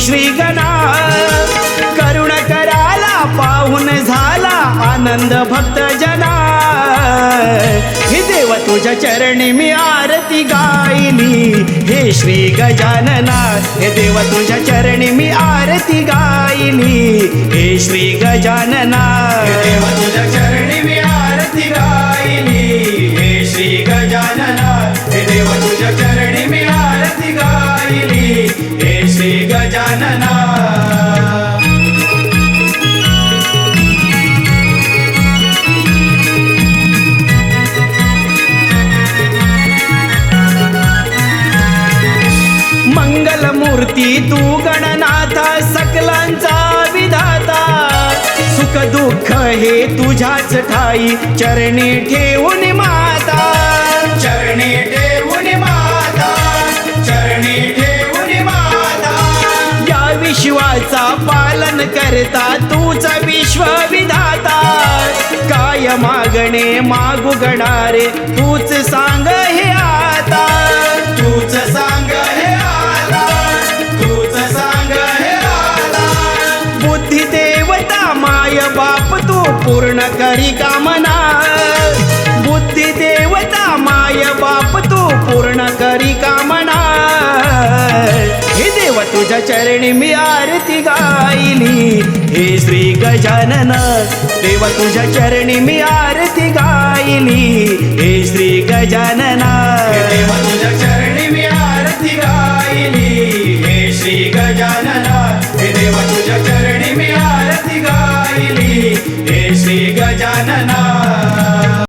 श्री गणा करुण कराला पाहून झाला आनंद भक्त जना हे देव तुझ्या चरणी मी आरती गायली. हे श्री गजानना हे देव तुझ्या चरणी मी आरती गायली. हे श्री गजानना देव तुझ्या चरणी मी आरती गायली. हे श्री गजानना हे देव तुझ्या चरणी मी गायली हे श्री गजानना. मंगलमूर्ती तू गणनाथा सकलांचा विधाता. सुख दुःख हे तुझ्याच ठाई चरणी ठेवून माता. चरणी विश्वाचा पालन करता तूच विश्व विधाता काय मागणे मागू गणारे तूच सांग हे आता. तूच सांग हे आता. तूच सांग हे आता. बुद्धी देवता माय बाप तू पूर्ण करी कामना चरणी मी आरती गायली. हे श्री गजानन देवा तुझ्या चरणी मी आरती गायली. हे श्री गजानन देवा तुझ्या चरणी मी आरती गायली. हे श्री गजानन हे देव तुझ्या चरणी मी आरती गायली. हे श्री गजानना